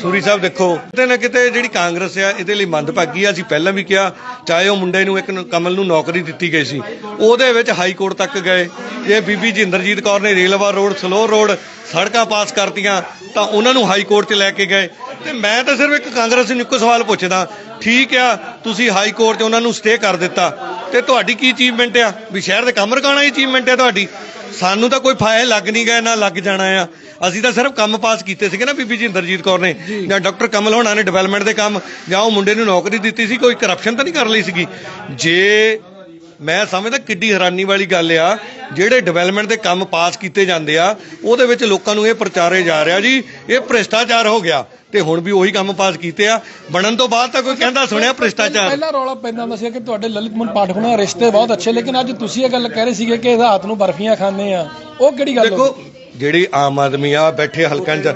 ਸੂਰੀ ਸਾਹਿਬ ਦੇਖੋ, ਕਿਤੇ ਨਾ ਕਿਤੇ ਜਿਹੜੀ ਕਾਂਗਰਸ ਆ, ਇਹਦੇ ਲਈ ਮੰਦਭਾਗੀ ਆ। ਅਸੀਂ ਪਹਿਲਾਂ ਵੀ ਕਿਹਾ, ਚਾਹੇ ਉਹ ਮੁੰਡੇ ਨੂੰ ਇੱਕ ਕਮਲ ਨੂੰ ਨੌਕਰੀ ਦਿੱਤੀ ਗਈ ਸੀ। ਉਹਦੇ ਵਿੱਚ ਹਾਈ ਕੋਰਟ ਤੱਕ ਗਏ। ਜੇ ਬੀਬੀ ਜਿੰਦਰਜੀਤ ਕੌਰ ਨੇ ਰੇਲਵਾ ਰੋਡ, ਸਲੋ ਰੋਡ ਸੜਕਾਂ ਪਾਸ ਕਰਤੀਆਂ, ਤਾਂ ਉਹਨਾਂ ਨੂੰ ਹਾਈ ਕੋਰਟ 'ਚ ਲੈ ਕੇ ਗਏ। ਤੇ ਮੈਂ ਤਾਂ ਸਿਰਫ ਇੱਕ ਕਾਂਗਰਸ ਨੂੰ ਇੱਕੋ ਸਵਾਲ ਪੁੱਛਦਾ, ਠੀਕ ਆ, ਤੁਸੀਂ ਹਾਈ ਕੋਰਟ 'ਚ ਉਹਨਾਂ ਨੂੰ ਸਟੇ ਕਰ ਦਿੱਤਾ। ਤੇ ਤੁਹਾਡੀ ਕੀ ਅਚੀਵਮੈਂਟ ਆ? ਵੀ ਸ਼ਹਿਰ ਦੇ ਕੰਮ ਰਕਾਣਾ ਹੀ ਅਚੀਵਮੈਂਟ ਆ ਤੁਹਾਡੀ? ਸਾਨੂੰ ਤਾਂ ਕੋਈ ਫਾਇਲ ਲੱਗ ਨਹੀਂ ਗਿਆ ਨਾ ਲੱਗ ਜਾਣਾ ਆ। ਅਸੀਂ ਤਾਂ ਸਿਰਫ ਕੰਮ ਪਾਸ ਕੀਤੇ ਸੀਗੇ ਨਾ ਬੀਬੀ ਜਿੰਦਰਜੀਤ ਕੌਰ ਨੇ। ਜਾਂ। ਡਾਕਟਰ ਕਮਲ ਹੋਣਾ ਨੇ ਡਿਵੈਲਪਮੈਂਟ ਦੇ ਕੰਮ ਜਾਂ ਉਹ ਮੁੰਡੇ ਨੂੰ ਨੌਕਰੀ ਦਿੱਤੀ ਸੀ ਕੋਈ ਕਰਪਸ਼ਨ ਤਾਂ ਨਹੀਂ ਕਰ ਲਈ ਸੀਗੀ। ਜੇ ਮੈਂ ਸਮਝਦਾ ਕਿੱਡੀ ਹੈਰਾਨੀ ਵਾਲੀ ਗੱਲ ਆ ਜਿਹੜੇ ਡਿਵੈਲਪਮੈਂਟ ਦੇ ਕੰਮ ਪਾਸ ਕੀਤੇ ਜਾਂਦੇ ਆ ਉਹਦੇ ਵਿੱਚ ਲੋਕਾਂ ਨੂੰ ਇਹ ਪ੍ਰਚਾਰੇ ਜਾ ਰਿਹਾ ਜੀ ਇਹ ਭ੍ਰਿਸ਼ਟਾਚਾਰ ਹੋ ਗਿਆ। ਤੇ ਹੁਣ ਵੀ ਉਹੀ ਕੰਮ ਪਾਸ ਕੀਤੇ ਆ। ਬਣਨ ਤੋਂ ਬਾਅਦ ਤਾਂ ਕੋਈ ਕਹਿੰਦਾ ਸੁਣਿਆ ਭ੍ਰਿਸ਼ਟਾਚਾਰ। ਪਹਿਲਾ ਰੌਲਾ ਪੈਂਦਾ ਹੁੰਦਾ ਸੀ ਕਿ ਤੁਹਾਡੇ ਲਲਿਤ ਮਨ ਪਾਠਕ ਨਾਲ ਰਿਸ਼ਤੇ ਬਹੁਤ ਅੱਛੇ ਲੇਕਿਨ ਅੱਜ ਤੁਸੀਂ ਇਹ ਗੱਲ ਕਹਿ ਰਹੇ ਸੀਗੇ ਕਿ ਰਾਤ ਨੂੰ ਬਰਫੀਆਂ ਖਾਂਦੇ ਆ। ਉਹ ਕਿਹੜੀ ਗੱਲ ਦੇਖੋ ਜਿਹੜੀ ਆਮ ਆਦਮੀ ਆ ਬੈਠੇ ਹਲਕਾਂ 'ਚ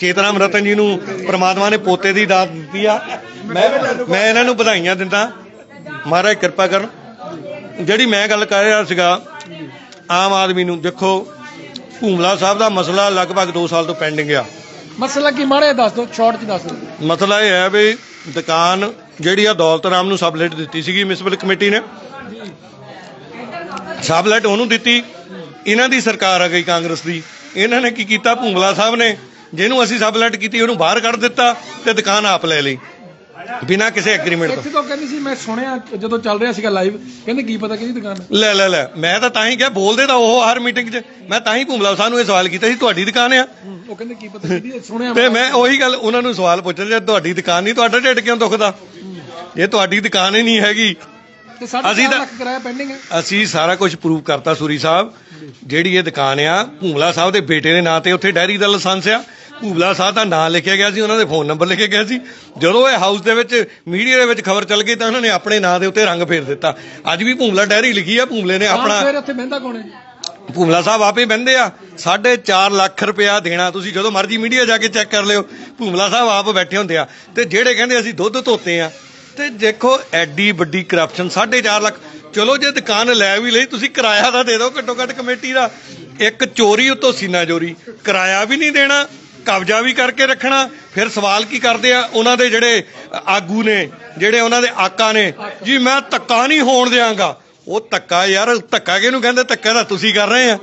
ਚੇਤਰਾਮ ਰਤਨ ਜੀ ਨੂੰ ਪ੍ਰਮਾਤਮਾ ਨੇ ਪੋਤੇ ਦੀ ਦਾਤ ਦਿੱਤੀ ਆ। ਮੈਂ ਮੈਂ ਇਹਨਾਂ ਨੂੰ ਵਧਾਈਆਂ ਦਿੰਦਾ। ਮਹਾਰਾਜ ਕਿਰਪਾ ਕਰਨ। ਜਿਹੜੀ ਮੈਂ ਗੱਲ ਕਰ ਰਿਹਾ ਸੀਗਾ ਆਮ ਆਦਮੀ ਨੂੰ ਦੇਖੋ ਭੂਮਲਾ ਸਾਹਿਬ ਦਾ ਮਸਲਾ ਲਗਭਗ 2 ਸਾਲ ਤੋਂ ਪੈਂਡਿੰਗ ਆ। ਮਸਲਾ ਕੀ ਮਾੜੇ ਦੱਸ ਦਿਓ ਸ਼ਾਰਟ ਚ ਦੱਸ ਦਿਓ। ਮਸਲਾ ਇਹ ਹੈ ਵੀ ਦੁਕਾਨ ਜਿਹੜੀ ਆ ਦੌਲਤ ਰਾਮ ਨੂੰ ਸਬਲੇਟ ਦਿੱਤੀ ਸੀਗੀ, ਮਿਊਨਿਸਪਲ ਕਮੇਟੀ ਨੇ। ਸਬਲੇਟ ਉਹਨੂੰ ਦਿੱਤੀ। ਇਹਨਾਂ ਦੀ ਸਰਕਾਰ ਆ ਗਈ ਕਾਂਗਰਸ ਦੀ। ਇਹਨਾਂ ਨੇ ਕੀ ਕੀਤਾ? ਭੁੰਗਲਾ ਸਾਹਿਬ ਨੇ। ਜਿਹਨੂੰ ਅਸੀਂ ਸਬਲੇਟ ਕੀਤੀ, ਉਹਨੂੰ ਬਾਹਰ ਕੱਢ ਦਿੱਤਾ ਤੇ ਦੁਕਾਨ ਆਪ ਲੈ ਲਈ। ਬਿਨਾਂ ਕਿਸੇ ਐਗਰੀਮੈਂਟ ਤੋਂ। ਇੱਥੇ ਤੋਂ ਕਹਿੰਦੀ ਸੀ ਮੈਂ ਸੁਣਿਆ ਜਦੋਂ ਚੱਲ ਰਿਹਾ ਸੀਗਾ ਲਾਈਵ ਕਹਿੰਦੇ ਕੀ ਪਤਾ ਕਿਹਦੀ ਦੁਕਾਨ ਹੈ। ਲੈ ਲੈ ਲੈ ਮੈਂ ਤਾਂ ਤਾਂ ਹੀ ਕਿਹਾ ਬੋਲਦੇ ਤਾਂ ਉਹ ਹਰ ਮੀਟਿੰਗ 'ਚ। ਮੈਂ ਤਾਂ ਹੀ ਭੁੰਗਲਾ ਸਾਹਿਬ ਨੂੰ ਇਹ ਸਵਾਲ ਕੀਤਾ ਸੀ ਤੁਹਾਡੀ ਦੁਕਾਨ ਆ। ਉਹ ਕਹਿੰਦੇ ਕੀ ਪਤਾ ਕਿਹਦੀ ਸੁਣਿਆ ਤੇ ਮੈਂ। ਉਹੀ ਗੱਲ ਉਹਨਾਂ ਨੂੰ ਸਵਾਲ ਪੁੱਛਦਾ ਜੇ ਤੁਹਾਡੀ ਦੁਕਾਨ ਨਹੀਂ ਤੁਹਾਡਾ ਢਿੱਡ ਕਿਉਂ ਦੁਖਦਾ? ਜੇ ਤੁਹਾਡੀ ਦੁਕਾਨ ਹੀ ਨਹੀਂ ਹੈਗੀ ਤੇ ਸਾਡਾ ਅਸੀਂ ਤਾਂ- ਲੱਖ ਕਿਰਾਇਆ ਪੈਂਡਿੰਗ ਹੈ। ਅਸੀਂ ਸਾਰਾ ਕੁਝ ਪ੍ਰੂਵ ਕਰਤਾ ਸੂਰੀ ਸਾਹਿਬ। ਜਿਹੜੀ ਇਹ ਦੁਕਾਨ ਆ ਭੂਮਲਾ ਸਾਹਿਬ ਦੇ ਬੇਟੇ ਦੇ ਨਾਂ ਤੇ ਉੱਥੇ ਡੈਰੀ ਦਾ ਲਾਇਸੈਂਸ ਆ। ਭੂਮਲਾ ਸਾਹਿਬ ਦਾ ਨਾਂ ਲਿਖਿਆ ਗਿਆ ਸੀ ਉਹਨਾਂ ਦੇ ਫੋਨ ਨੰਬਰ ਲਿਖੇ ਗਿਆ ਸੀ। ਜਦੋਂ ਇਹ ਹਾਊਸ ਦੇ ਵਿੱਚ ਮੀਡੀਆ ਦੇ ਵਿੱਚ ਖਬਰ ਚੱਲ ਗਈ ਤਾਂ ਉਹਨਾਂ ਨੇ ਆਪਣੇ ਨਾਂ ਦੇ ਉੱਤੇ ਰੰਗ ਫੇਰ ਦਿੱਤਾ। ਅੱਜ ਵੀ ਭੂਮਲਾ ਡੈਰੀ ਲਿਖੀ ਆ ਭੂਮਲੇ ਨੇ ਆਪਣਾ ਫਿਰ ਉੱਥੇ ਬਹਿੰਦਾ ਕੌਣ ਹੈ? ਭੂਮਲਾ ਸਾਹਿਬ ਆਪੇ ਬੰਦੇ ਆ। 4.5 ਲੱਖ ਰੁਪਇਆ ਦੇਣਾ ਤੁਸੀਂ ਜਦੋਂ ਮਰਜ਼ੀ ਮੀਡੀਆ ਜਾ ਕੇ ਚੈੱਕ ਕਰ ਲਿਓ ਭੂਮਲਾ ਸਾਹਿਬ ਆਪ ਬੈਠੇ ਹੁੰਦੇ ਆ। ਤੇ ਜਿਹੜੇ ਕਹਿੰਦੇ ਅਸੀਂ ਦੁੱਧ ਧੋਤੇ ਆ ਤੇ ਦੇਖੋ ਐਡੀ ਵੱਡੀ ਕਰਪਸ਼ਨ 4.5 ਲੱਖ। ਚਲੋ ਜੇ ਦੁਕਾਨ ਲੈ ਵੀ ਲਈ ਤੁਸੀਂ ਕਿਰਾਇਆ ਤਾਂ ਦੇ ਦਿਓ ਘੱਟੋ ਘੱਟ ਕਮੇਟੀ ਦਾ। ਇੱਕ ਚੋਰੀ ਉਤੋਂ ਸੀਨਾ ਚੋਰੀ ਕਿਰਾਇਆ ਵੀ ਨਹੀਂ ਦੇਣਾ। ਕਬਜ਼ਾ ਵੀ ਕਰਕੇ ਰੱਖਣਾ, ਫਿਰ ਸਵਾਲ ਕੀ ਕਰਦੇ ਆ? ਉਹਨਾਂ ਦੇ ਜਿਹੜੇ ਆਗੂ ਨੇ, ਜਿਹੜੇ ਉਹਨਾਂ ਦੇ ਆਕਾ ਨੇ, ਜੀ ਮੈਂ ਧੱਕਾ ਨਹੀਂ ਹੋਣ ਦਿਆਂਗਾ। ਉਹ ਧੱਕਾ ਯਾਰ, ਧੱਕਾ ਕਿਹਨੂੰ ਕਹਿੰਦੇ? ਧੱਕਾ ਤਾਂ ਤੁਸੀਂ ਕਰ ਰਹੇ ਆ।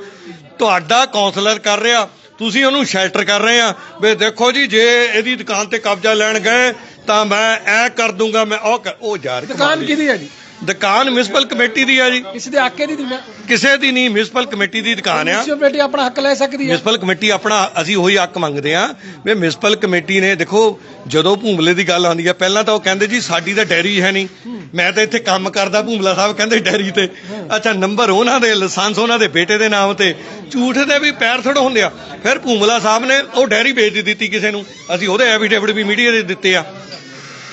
ਤੁਹਾਡਾ ਕਾਉਂਸਲਰ ਕਰ ਰਿਹਾ, ਤੁਸੀਂ ਉਹਨੂੰ ਸ਼ੈਲਟਰ ਕਰ ਰਹੇ ਆ। ਵੀ ਦੇਖੋ ਜੀ, ਜੇ ਇਹਦੀ ਦੁਕਾਨ ਤੇ ਕਬਜ਼ਾ ਲੈਣ ਗਏ, ਤਾਂ ਮੈਂ ਐ ਕਰ ਦੂੰਗਾ, ਮੈਂ ਉਹ ਕਰ- ਉਹ ਯਾਰ ਦੁਕਾਨ ਕਿਹਦੀ ਹੈ ਜੀ? ਦੁਕਾਨ ਮਿਊਨਿਸਪਲ ਕਮੇਟੀ ਦੀ ਆ ਜੀ। ਕਿਸੇ ਦੇ ਆਕੇ ਦੀ ਦੁਕਾਨ ਕਿਸੇ ਦੀ ਨਹੀਂ ਮਿਊਨਿਸਪਲ ਕਮੇਟੀ ਦੀ ਦੁਕਾਨ ਆ। ਮਿਊਨਿਸਪੈਲਿਟੀ ਆਪਣਾ ਹੱਕ ਲੈ ਸਕਦੀ ਹੈ ਮਿਊਨਿਸਪਲ ਕਮੇਟੀ ਆਪਣਾ ਅਸੀਂ ਉਹੀ ਹੱਕ ਮੰਗਦੇ ਆ ਵੀ ਮਿਊਨਿਸਪਲ ਕਮੇਟੀ ਨੇ ਦੇਖੋ ਜਦੋਂ ਭੂਮਲੇ ਦੀ ਗੱਲ ਆਉਂਦੀ ਆ ਪਹਿਲਾਂ ਤਾਂ ਉਹ ਕਹਿੰਦੇ ਜੀ ਸਾਡੀ ਤਾਂ ਡੈਰੀ ਹੈ ਨਹੀਂ। ਮੈਂ ਤਾਂ ਇੱਥੇ ਕੰਮ ਕਰਦਾ ਭੂਮਲਾ ਸਾਹਿਬ ਕਹਿੰਦੇ ਡੈਰੀ ਤੇ। ਅੱਛਾ ਨੰਬਰ ਉਹਨਾਂ ਦੇ ਲਾਇਸੈਂਸ ਉਹਨਾਂ ਦੇ ਬੇਟੇ ਦੇ ਨਾਮ ਤੇ। ਝੂਠ ਦੇ ਵੀ ਪੈਰ ਥੋੜ ਹੁੰਦੇ ਆ। ਫਿਰ ਭੂਮਲਾ ਸਾਹਿਬ ਨੇ ਉਹ ਡੈਰੀ ਵੇਚ ਦਿੱਤੀ ਕਿਸੇ ਨੂੰ। ਅਸੀਂ ਉਹਦੇ ਐਫੀਡੇਵਿਟ ਵੀ ਮੀਡੀਆ ਦੇ ਦਿੱਤੇ ਆ।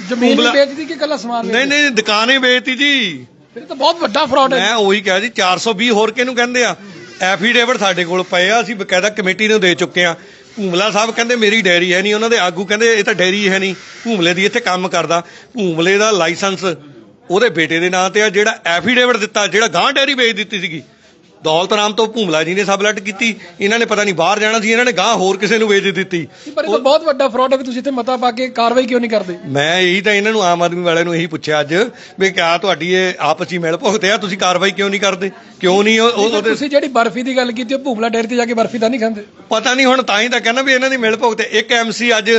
ਜ਼ਮੀਨ ਭੂਮਲਾ- ਵੇਚਦੀ ਕਿ ਕੱਲਾ ਸਮਾਨ ਨਹੀਂ ਨਹੀਂ ਦੁਕਾਨੇ ਵੇਚਤੀ ਜੀ। ਫਿਰ ਤਾਂ ਬਹੁਤ ਵੱਡਾ ਫਰਾਡ ਹੈ ਮੈਂ ਉਹੀ ਕਿਹਾ ਜੀ 420 ਹੋਰ ਕਿਹਨੂੰ ਕਹਿੰਦੇ ਆ? ਐਫੀਡੇਵਿਟ ਸਾਡੇ ਕੋਲ ਪਏ ਆ ਅਸੀਂ ਬਕਾਇਦਾ ਕਮੇਟੀ ਨੂੰ ਦੇ ਚੁੱਕੇ ਆ। ਭੂਮਲਾ ਸਾਹਿਬ ਕਹਿੰਦੇ ਮੇਰੀ ਡੈਰੀ ਹੈ ਨਹੀਂ। ਉਹਨਾਂ ਦੇ ਆਗੂ ਕਹਿੰਦੇ ਇਹ ਤਾਂ ਡੈਰੀ ਹੈ ਨਹੀਂ। ਭੂਮਲੇ ਦੀ ਇੱਥੇ ਕੰਮ ਕਰਦਾ। ਭੂਮਲੇ ਦਾ ਲਾਇਸੈਂਸ ਉਹਦੇ ਬੇਟੇ ਦੇ ਨਾਂ ਤੇ ਆ ਜਿਹੜਾ ਐਫੀਡੇਵਿਟ ਦਿੱਤਾ ਜਿਹੜਾ ਗਾਂ ਡੈਰੀ ਵੇਚ ਦਿੱਤੀ ਸੀਗੀ। ਦੌਲਤ ਰਾਮ ਤੋਂ ਭੂਮਲਾ ਜੀ ਨੇ ਸਬਲੈਟ ਕੀਤੀ। ਇਹਨਾਂ ਨੇ ਪਤਾ ਨਹੀਂ ਬਾਹਰ ਜਾਣਾ ਸੀ ਇਹਨਾਂ ਨੇ ਗਾਂ ਹੋਰ ਕਿਸੇ ਨੂੰ ਵੇਚ ਦਿੱਤੀ। ਪਰ ਇਹ ਤਾਂ ਬਹੁਤ ਵੱਡਾ ਫਰਾਡ ਹੈ ਵੀ ਤੁਸੀਂ ਇੱਥੇ ਮਤਾ ਪਾ ਕੇ ਕਾਰਵਾਈ ਕਿਉਂ ਨਹੀਂ ਕਰਦੇ? ਮੈਂ ਇਹੀ ਤਾਂ ਇਹਨਾਂ ਨੂੰ ਆਮ ਆਦਮੀ ਵਾਲਿਆਂ ਨੂੰ ਇਹੀ ਪੁੱਛਿਆ ਅੱਜ ਵੀ ਕਿਆ ਤੁਹਾਡੀ ਇਹ ਆਪਸ ਮਿਲ ਭੁਗਤੇ ਆ ਤੁਸੀਂ ਕਾਰਵਾਈ ਕਿਉਂ ਨਹੀਂ ਕਰਦੇ? ਕਿਉਂ ਨਹੀਂ ਉਹ- ਉਹਦੇ ਤੁਸੀਂ ਜਿਹੜੀ ਬਰਫੀ ਦੀ ਗੱਲ ਕੀਤੀ ਉਹ ਭੂਮਲਾ ਡੇਅਰੀ ਤੇ ਜਾ ਕੇ ਬਰਫੀ ਤਾਂ ਨਹੀਂ ਖਾਂਦੇ? ਪਤਾ ਨਹੀਂ ਹੁਣ ਤਾਂ ਹੀ ਤਾਂ ਕਹਿੰਦਾ ਵੀ ਇਹਨਾਂ ਦੀ ਮਿਲ ਭੁਗਤ ਇੱਕ ਐਮਸੀ ਅੱਜ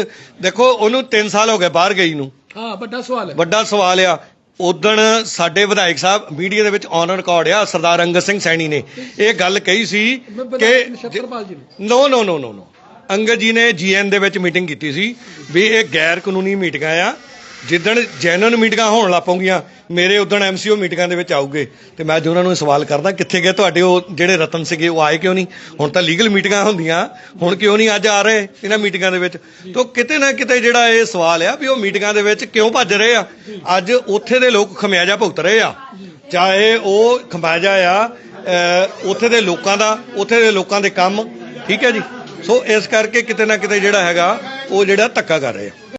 ਦੇਖੋ ਉਹਨੂੰ 3 ਸਾਲ ਹੋ ਗਏ ਬਾਹਰ ਗਈ ਨੂੰ। ਹਾਂ ਵੱਡਾ ਸਵਾਲ ਹੈ। ਵੱਡਾ ਸਵਾਲ ਆ। ਉਦਣ ਸਾਡੇ ਵਿਧਾਇਕ ਸਾਹਿਬ ਮੀਡੀਆ ਦੇ ਵਿੱਚ ਔਨ ਰਿਕਾਰਡ ਆ ਸਰਦਾਰ ਅੰਗਦ ਸਿੰਘ ਸੈਣੀ ਨੇ। ਇਹ ਗੱਲ ਕਹੀ ਸੀ ਕਿ ਨੋ ਨੋ। ਨੋ ਨੋ ਨੋ ਅੰਗਦ ਜੀ ਨੇ ਜੀਐਨ ਦੇ ਵਿੱਚ ਮੀਟਿੰਗ ਕੀਤੀ ਸੀ ਵੀ ਇਹ ਗੈਰ ਕਾਨੂੰਨੀ ਮੀਟਿੰਗਾਂ ਆ। ਜਿੱਦਣ ਜੈਨੂਨ ਮੀਟਿੰਗਾਂ ਹੋਣ ਲੱਪੋਗੀਆਂ ਮੇਰੇ ਉਦਣ ਐਮਸੀਓ ਮੀਟਿੰਗਾਂ ਦੇ ਵਿੱਚ ਆਉਗੇ ਤੇ ਮੈਂ ਅੱਜ ਉਹਨਾਂ ਨੂੰ ਸਵਾਲ ਕਰਦਾ, ਕਿੱਥੇ ਗਏ ਤੁਹਾਡੇ ਉਹ ਜਿਹੜੇ ਰਤਨ ਸੀਗੇ, ਉਹ ਆਏ ਕਿਉਂ ਨਹੀਂ? ਹੁਣ ਤਾਂ ਲੀਗਲ ਮੀਟਿੰਗਾਂ ਹੁੰਦੀਆਂ, ਹੁਣ ਕਿਉਂ ਨਹੀਂ ਅੱਜ ਆ ਰਹੇ ਇਹਨਾਂ ਮੀਟਿੰਗਾਂ ਦੇ ਵਿੱਚ? ਤੋਂ ਕਿਤੇ ਨਾ ਕਿਤੇ ਜਿਹੜਾ ਇਹ ਸਵਾਲ ਆ ਵੀ ਉਹ ਮੀਟਿੰਗਾਂ ਦੇ ਵਿੱਚ ਕਿਉਂ ਭੱਜ ਰਹੇ ਆ? ਅੱਜ ਉੱਥੇ ਦੇ ਲੋਕ ਖਮਿਆਜਾ ਭੁਗਤ ਰਹੇ ਆ। ਚਾਹੇ ਉਹ ਖਮਿਆਜਾ ਆ ਉੱਥੇ ਦੇ ਲੋਕਾਂ ਦਾ, ਉੱਥੇ ਦੇ ਲੋਕਾਂ ਦੇ ਕੰਮ, ਠੀਕ ਹੈ ਜੀ? ਸੋ ਇਸ ਕਰਕੇ ਕਿਤੇ ਨਾ ਕਿਤੇ ਜਿਹੜਾ ਹੈਗਾ, ਉਹ ਜਿਹੜਾ ਧੱਕਾ ਕਰ ਰਹੇ ਆ।